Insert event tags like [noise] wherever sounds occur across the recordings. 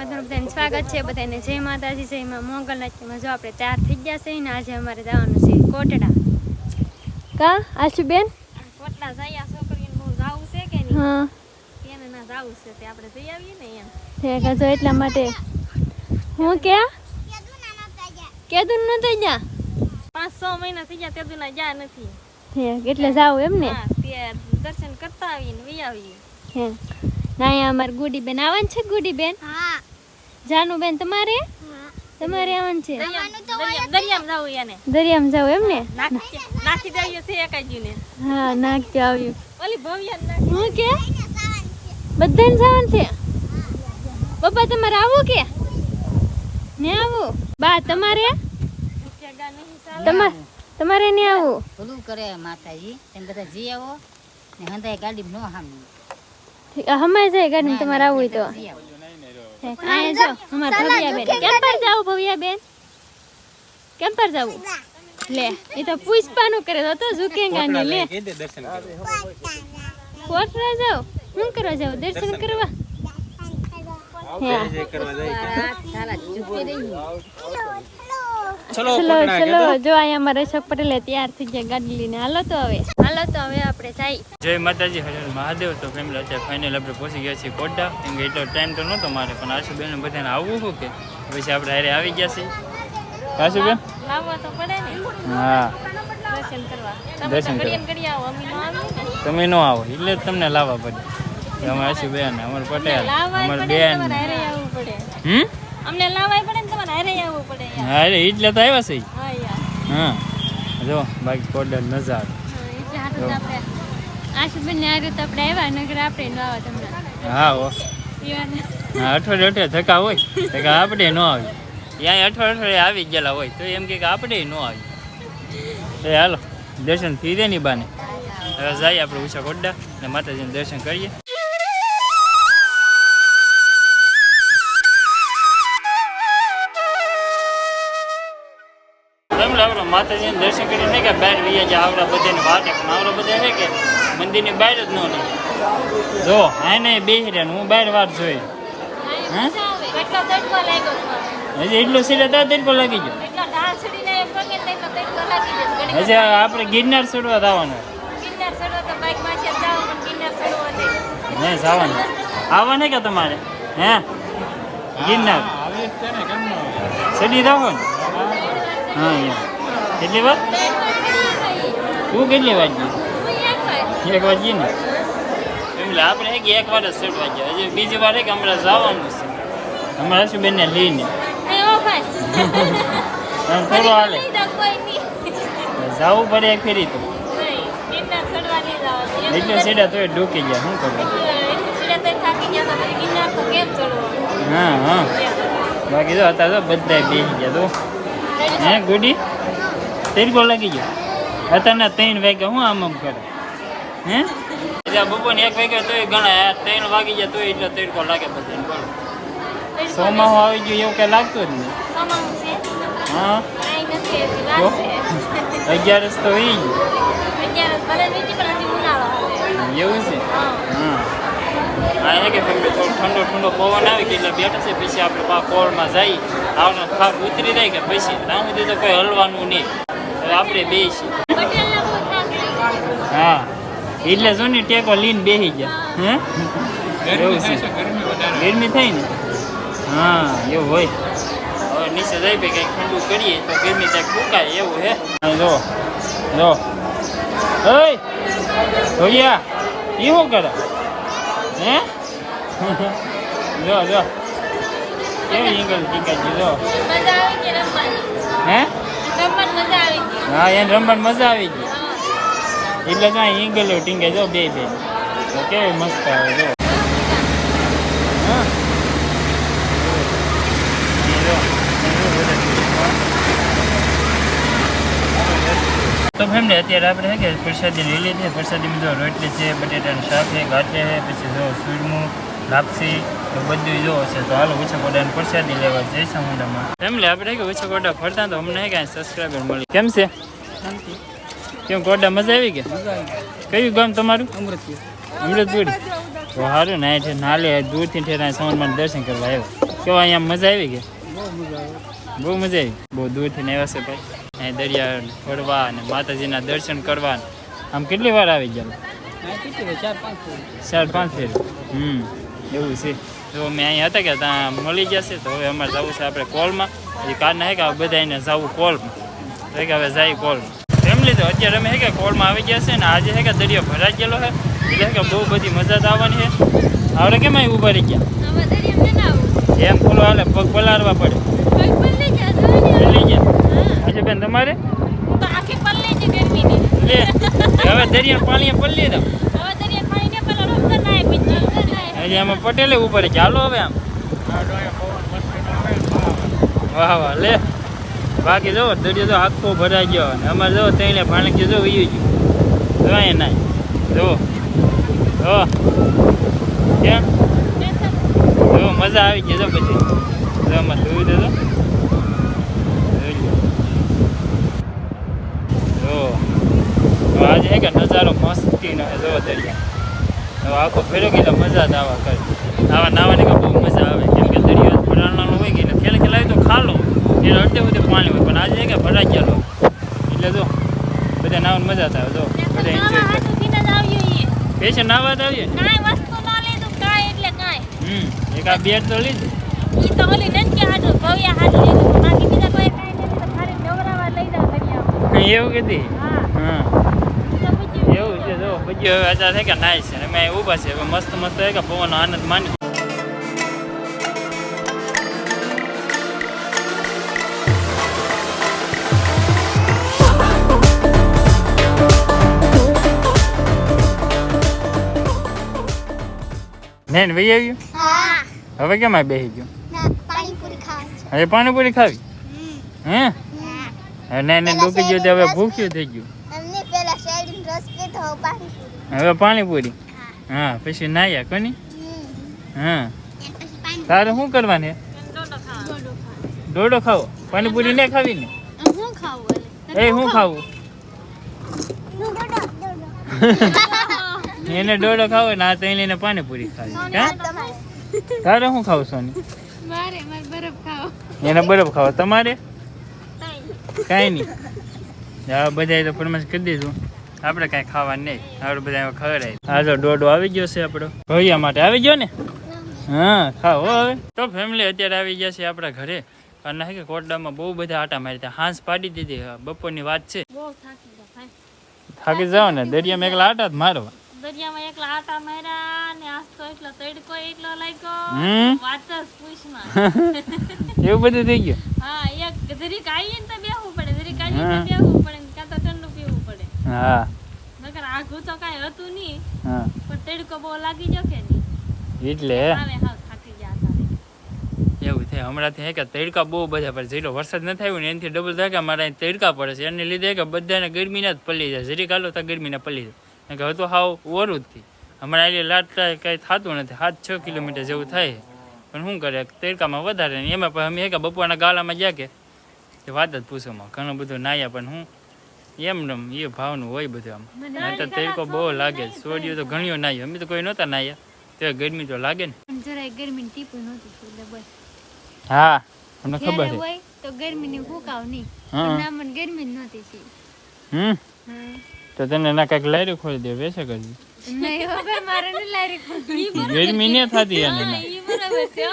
તમારું બધાને સ્વાગત છે બધાને જય માતાજી જય માં મોગલ નાચ્યમાં જો આપણે તૈયાર થઈ ગયા છે ને આજે અમારે જવાનું છે કોટડા. કા? આશુબેન કોટલા જઈ આ છોકરીને બહુ જાવું છે કે નહીં? હા. એને ના જાવું છે તે આપણે જઈ આવીએ ને એમ. ઠીક છે, જો એટલા માટે. હું કે કેદુન ન થઈ જા પાંચ છ મહિના થઈ ગયા તે ના ગયા નથી. ઠીક એટલે જાવ એમ ને? હા તે દર્શન કરતા આવીને વી આવીએ. હે. ના અમાર અમારે ગુડી બેન આવવાનું છે ગુડી બેન? જાનુ બેન તમારે? તમારે આવવાનું છે? દરિયા- દરિયામાં જાવું એને. દરિયામાં જાવ એમ ને? નાખી દઈએ છે એકાજીને. હા નાખજો આવ્યું. ઓલી ભવ્યા હું કે? બધાને જવાનું છે. પપ્પા તમારે આવું કે? ને આવું બા તમારે? જગા નહીં ચાલે તમારે તમારે ને આવું ભલું કરે માતાજી. તમે બધા જી આવો. ને હંધાય ગાડી નો હામી હમાય જાય ગાડી તમારે આવવું હોય તો. અહીંયા જો અમાર ભવ્યાબેન કેમ પર જાવ ભવ્યાબેન કેમ પર જાવું લે એ તો પુષ્પાનું કરે તો તો ઝુકેંગા લે. કોટરા જાવ શું કરવા જાવ દર્શન કરવા. હે. ચલો ચલો જો અહીંયા મારે અશોક પટેલે તૈયાર થઈ ગયા ગાડી લઈને હાલો તો હવે. હાલો તો હવે આપણે જાય. જય માતાજી હરે મહાદેવ. તો ફેમિલી અત્યારે ફાઇનલ આપણે પહોંચી ગયા છીએ કોડા. કેમ કે એટલો ટાઈમ તો નહોતો મારે પણ આશુબેન બધાને આવવું શું કે? પછી આપણે હારે આવી ગયા છીએ. આશુબેન લાવવા તો પડે ને. હા. દર્શન કરવા. તમે દર્શન કરવા. તમે ન આવો એટલે જ તમને લાવવા પડે. અમે આશુબેન અમર પટેલ અમાર બેન. આવવું હમ? અમને લાવવાય પડે ને તમારે હારે આવવું પડે યાર. હા એટલે તો આવ્યા છે. હા યાર હા. જો બાકી કોડા નજાર. એટલે તો આપણે આશુબેન ને હારું તો આપણે આવ્યા નગર આપણે ન આવા તમને. હા હો. હા અઠવાડિયે અઠવાડિયે થકા હોય તો કે આપણે ન આવી. ત્યાં અઠવાડિયે અઠવાડિયે આવી ગયેલા હોય તો એમ કે આપણે ન આવી. એ હાલો દર્શન થઈ દે ની બાને. હવે જઈએ આપણે ઉષા કોડા ને માતાજીને દર્શન કરીએ. માતાજીને દર્શન કરીને નહીં કે બહાર વૈયા જાય આવડા બધાની વાટે પણ આવડા બધા છે કે મંદિરની બહાર જ ન નીકળે. જો. હા નહીં બેસી રહ્યા ને હું બહાર વાર જોઈ. હા? કેટલો તડકો લાગ્યો તમારે હજી એટલું સીધા તા તડકો લાગી ગયો. એટલો ઢાળ ચડીને પગે ને એટલો તડકો લાગી જાય ઘડીક હજી આપણે ગિરનાર ચડવા જવાનું. ગિરનાર ચડો તો બાઈકમાં છે જાઓ પણ ગિરનાર ચડવો નહીં હે જવાનું. આવવા કે તમારે? હે? ગિરનાર? ચડી જાઓ ને. હા એમ કેટલી વાર? તું કેટલી વાર ગઈ એક વાર ગઈ ને એટલે આપણે એક એક વાર જ ચડવા ગયા હજી બીજી વાર એક કે હમણાં જવાનું છે. હમણાં શું બેનને લઈને? [laughs] થોડું હાલે. જવું પડે એક ફેરી તો. એટલે સીધા તોય ડૂકી ગયા શું ચડવાનું? હા હા. બાકી તો હતા તો બધા બેસી ગયા તો. હે ગુડી? તેરકો લાગી ગયો. અત્યારના ત્રણ વાગ્યા હું આમ આમ કરે. હે? ત્યાં બપોરને એક વાગ્યા તોય ઘણા આ ત્રણ વાગી ગયા તોય એટલે તેરકો લાગે બધાને. બોલો સોમાહું આવી ગયું એવું કઈ લાગતું જ નહીં. સમાવું છે? હા? કાંઈ નથી, હજી જો. વાર છે. અગિયારસ તો ઈ ગયું અગિયારસ ભલે વીતી પણ હજી ઉનાળો આવે. એવું છે? હા. હા. આ છે કે ભાઈ થોડો ઠંડો ઠંડો પવન આવે કે એટલે બેઠા છે પછી આપણે પા કોળમાં જઈ આવનો થાક ઉતરી જાય કે પછી ત્યાં સુધી તો કોઈ હલવાનું નહીં. આપણે બેસી. હા. એટલે જો ને ટેકો લઈને બેસી ગયા. હે? એવું છે. ગરમી થાય ને? હા એવું હોય. હવે નીચે જઈ ભાઈ કંઈક ઠંડુ કરીએ તો ગરમી ત્યાં ફૂકાય એવું હે? જો જો. ઓય ભૈયા ઈ શું કરે? હે? જો જો. કેવી જો. આવી ગઈ રમવાની. હે? હા એને રમવાની મજા આવી ગઈ. એટલે અહીં ઈંગલો ટીંગે જો બે બે. કેવી મસ્ત આવે જો. જો, જો તો ફેમિલી અત્યારે આપણે કે પ્રસાદી લઈ લીધી. પ્રસાદીમાં જો રોટલી છે બટેટાનું શાક છે ગાંઠે છે પછી જો સુરમું લાપસી બધું જો છે. તો હાલો ઓછા કોડાની પ્રસાદી લેવા જય એમ લે આપણે કે ઓછા કોડા ફરતા તો અમને કાંઈ સબસ્ક્રાઈબર મળી. કેમ છે? કેમ કોડા મજા આવી કે? કયું ગામ તમારું? અમૃતપુર તો સારું ને અહીંથી નાલે દૂરથી ઠેરા સામાન દર્શન કરવા આવ્યો. કેવા અહીંયા મજા આવી કે? બહુ મજા આવી. બહુ દૂરથી ને આવ્યા છે ભાઈ. અહીં દરિયા ફરવા અને માતાજીના દર્શન કરવા આમ કેટલી વાર આવી ગયા? ચાર પાંચ ફેર હમ. એવું છે. તો અમે અહીંયા હતા કે ત્યાં મળી જશે તો હવે અમારે જવું છે આપણે કોલમાં. એ કારના હે કે બધા એને જવું કોલમાં. તો કે હવે જાય કોલમાં. ફેમિલી તો અત્યારે અમે હે કે કોલમાં આવી ગયા છે ને આજે હે કે દરિયો ભરાઈ ગયેલો છે એટલે કે બહુ બધી મજા તો આવવાની છે આપણે કેમ અહીં ઊભા રહી ગયા? એમ ખોલો હાલે પગ પલાળવા પડે. જો. લઈ ગયા આજે બેન તમારે? હવે દરિયા પાણી પલ્લી દો. હવે દરિયા પાણી ને ના હજી આમાં પટેલે ઉપર ચાલો હવે આમ. વાહ વાહ, લે. બાકી જો, દરિયો તો આખો ભરાઈ ગયો અને અમારે જો તઈને ભાણકી જો વયું ગયું જો ના નાય જો. કેમ? જો, મજા આવી ગઈ જો પછી જો, આમાં જોયું દેજો. આજે હે કે નજારો મસ્તીનો હે, જો દરિયા. આખો ફેરો ગયેલો મજા જ આવા કરે આવા નાવાની બહુ મજા આવે. કેમ કે દરિયો ભરાવાનો હોય કે એટલે ખેલ ખેલાવી તો ખાલો. એટલે અડધે બધે પાણી હોય. પણ આજે કે ભરાઈ ગયેલો. એટલે જો બધા નાવાની મજા થાય. જો બધા એન્જોય પેશન નાવા જ આવીએ? કાંઈ વસ્તુ ન લીધું કાંઈ એટલે કાંઈ. હમ એક આ બેટ તો લીધું ઈ તો ઓલી નનકી હાટું ભવ્ય હાટું બાકી બીજા કોઈ કાંઈ નથી. તો ખાલી નવરાવા લઈ જાવ એવું કીધી હા. હા. એવું છે જો હવે અત્યારે નાય છે અમે ઊભા છે મસ્ત મસ્ત છે. કે પવનનો આનંદ માની બેન વહી આવ્યું હવે કેમ આ બેસી ગયું હવે પાણીપુરી ખાવી હે ને ને ડૂબી ગયું હવે ભૂખ્યું થઈ ગયું અમને પેલા શેરડીનો રસ પીધો હવે પાણીપુરી હવે પાણીપુરી. હા પછી નાયા કોની હા. તારે શું કરવાની? ડોડો ખાવો. પાણીપુરી ને ખાવી ને એ હું ખાવું. [laughs] એને ડોડો ખાવો ને આ તો એને પાણીપુરી ખાવી. તારે શું ખાવું સોની? એને બરફ ખાવો. તમારે? કાંઈ નહીં. બધા તો ફરમાશ કરી દીધું. આપણે કાંઈ ખાવાનું નહીં. આપણે બધા ખબર ખવડાવી આ જો ડોડો આવી ગયો છે આપણો. ભૈયા માટે આવી ગયો ને? હા ખાઓ હવે. તો ફેમિલી અત્યારે આવી ગયા છે આપણા ઘરે. અને કે કોટડામાં બહુ બધા આટા મારી હતા. હાંસ પાડી દીધી. બપોરની વાત છે. થાકી જાઓ ને. દરિયામાં એકલા આટા જ મારવા. દરિયામાં એકલા આટા માર્યા ને આજ તો એટલો તડકો એટલો લાગ્યો. વાત જ પૂછમાં. [laughs] એવું બધું થઈ ગયું? હા એક જરીક આવીએ તો બેહવું પડે. જરીક આવીએ બેહવું પડે ને કાં તો ઠંડુ પીવું પડે હા. નકર આઘું તો કાંઈ હતું નહીં હા. પણ તડકો બહુ લાગી ગયો કે નહીં? એટલે? થાકી ગયા હતા એવું થાય હમણાંથી કે તડકા બહુ બધા પડે જેટલો વરસાદ ન થયો ને એનાથી ડબલ થાય કે અમારે તડકા પડે છે. એને લીધે કે બધાને ગરમીના જ પલ્લી જાય. જરી કાલો તો ગરમીના પલ્લી જાય. કે હવે તો હાવ ઓરું જ હમણાં એટલે લાટતા કાંઈ થતું નથી. સાત છ કિલોમીટર જેવું થાય. પણ શું કરે તડકામાં વધારે ને એમાં પણ અમે કે બપોરના ગાળામાં ગયા કે? વાત જ પૂછોમાં ઘણું બધું નાયા પણ હું. એમ રમ એ ભાવનું હોય બધું આમ. નહીં તો તડકો બહુ લાગે. સોડિયું તો ઘણીઓ નાયું અમે તો કોઈ નહોતા નાય. તો ગરમી તો લાગે ને. જરાય ગરમીની ટીપું નહોતું એટલે બસ. હા અમને ખબર છે? હોય તો ગરમીની ફૂંકાવ નહીં. ના મને ગરમી જ નહોતી છે હમ? તો તને ના કાંઈક લારી ખોલી દે વેસે કરી નહીં હવે મારે નહીં લારી ખોલી ગરમી ને થતી એને ના. ઈ બરાબર છે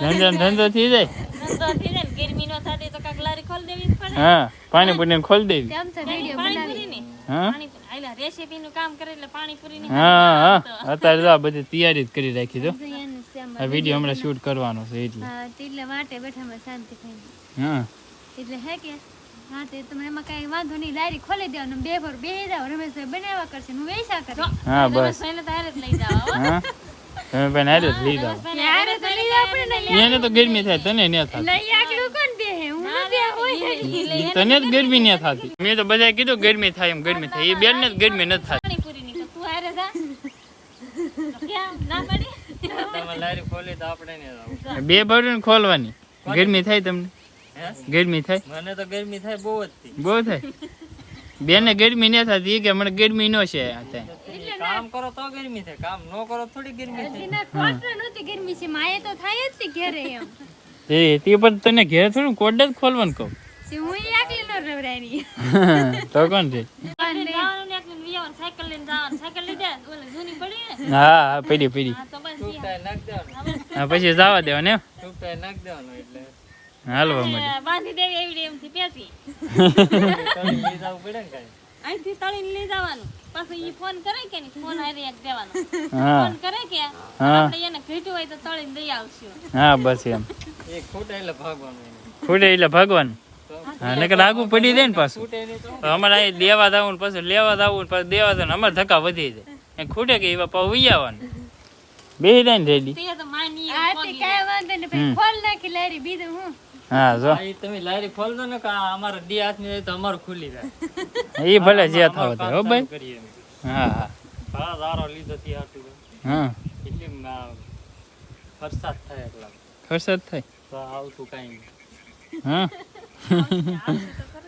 ધંધો ધંધો થઈ જાય. ધંધો થઈ ગરમી નો થતી તો કાક લારી ખોલ દેવી પડે. હા પાણીપુરી ખોલ દેવી. કેમ છે? વિડિયો બનાવી. ને હા? પાણીપુરી. આયલા રેસીપી નું કામ કરે એટલે પાણીપુરી ની હા. હા અત્યારે તો આ બધી તૈયારી જ કરી રાખી દો છે આ વિડિયો હમણાં શૂટ કરવાનો છે એટલે. હા, એટલે માટે બેઠામાં શાંતિ થઈ હા. એટલે હે કે? હા તે તમે એમાં કાંઈ વાંધો નહીં લારી ખોલી દેવાનું. બે ભર બેહી જાવ રમેશભાઈ બનાવવા કરશે હું વેચા કરે હા બસ. પહેલે તો હારે જ લઈ જાવ હો. તમે પણ હારે જ એને તો ગરમી થાય તને ન થતી. નહીં આટલું કોણ બેહે હું? ન બે હોય. તને જ ગરમી ન થતી. મેં તો બધાએ કીધું ગરમી થાય એમ ગરમી થાય. એ બેન ને ગરમી ન થતી પાણીપુરી ની તો તું હારે જા. તો ક્યાં ના પડી બે ભરું ખોલવાની. ગરમી થાય તમને? ગરમી થાય? મને તો ગરમી થાય બહુ જ બહુ થાય. બેને ગરમી ન થતી ઈ કે મને ગરમી નો છે થાય. કામ કરો તો ગરમી થાય કામ ન કરો થોડી ગરમી થાય. હજીના કોટર નહોતી ગરમી છે માએ તો થાય જ છે ઘરે એમ. એ તે પણ તને ઘેર થોડું કોડ જ ખોલવાનું કહું. હું એકલી ન રવરાયની [laughs] તો કોણ છે? જવાનું ને એકને વિયાવાનું, સાયકલ લઈને જવાનું. સાયકલ લીધે, ઓલે જૂની પડી હા પડી પડી. હા, તો બસ ઈ હા પછી જવા દેવાનું એમ? હાલવા માટે. બાંધી દેવી એવી એમથી પેસી. [laughs] અહીંથી તળીને લઈ જવાનું. પાછું ઈ ફોન કરે કે ને ફોન હારે એક દેવાનો. ફોન કરે કે આપણે એને ઘટ્યું હોય તો તળીને દઈ આવશું. હા બસ એમ. ખૂટે એટલે ભગવાન હા નકર આગું પડી જાય ને પાછું. તો? અમારે અહીં લેવા જવું ને પાછું લેવા જવું ને પાછું દેવા જવું અમારે ધક્કા વધી જાય. એ ખૂટે કે એવા પાછું ઉઈ આવવાનું. બેહી જાય ને રેડી. તે તો માની આ તે કાંઈ વાંધો નહીં ભાઈ નાખી લારી બીજું હું? હા જો. તમે લારી ખોલ ને કે અમારા ડી હાથની હોય તો અમારું ખુલ્લી જાય એ ભલે જે થાવ તે હો ભાઈ. હા હા. હા દારો લીધો થી હાટું હા. એટલે આ થાય એટલા. વરસાદ થાય? તો આવતું કાંઈ હા.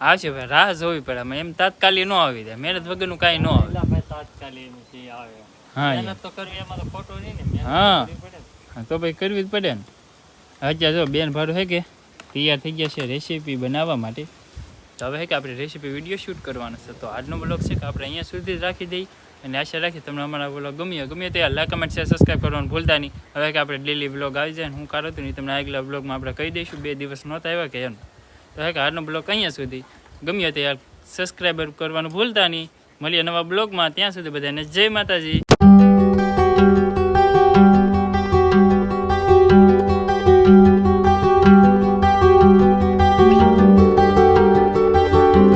આવશે ભાઈ રાહ જોવી પડે આમાં. એમ તાત્કાલિક ન આવી જાય. મહેનત વગરનું કાંઈ ન આવે. ભાઈ તાત્કાલિક એનું આવે. હા મહેનત તો કરવી એમાં તો ખોટું નહીં ને. હા. તો ભાઈ કરવી જ પડે ને. અત્યારે જો બેન ભાડું હે કે? તૈયાર થઈ ગયા છે રેસીપી બનાવવા માટે. તો હવે કે આપણે રેસીપી વીડિયો શૂટ કરવાનો છે. તો આજનો બ્લોગ છે કે આપણે અહીંયા સુધી જ રાખી દઈ અને આશા રાખી તમને અમારા બ્લોગ ગમ્યો. ગમે તે લાઈક કમેન્ટ શેર સબસ્ક્રાઈબ કરવાનું ભૂલતા નહીં. હવે કે આપણે ડેલી બ્લોગ આવી જાય હું કાઢું નહીં તમને આગલા બ્લોગમાં આપણે કહી દઈશું. બે દિવસ નહોતા આવ્યા કે એમ. તો હવે કે આજનો બ્લોગ અહીંયા સુધી. ગમ્યો તે સબસ્ક્રાઈબર કરવાનું ભૂલતા નહીં. મળીએ નવા બ્લોગમાં ત્યાં સુધી બધાને જય માતાજી.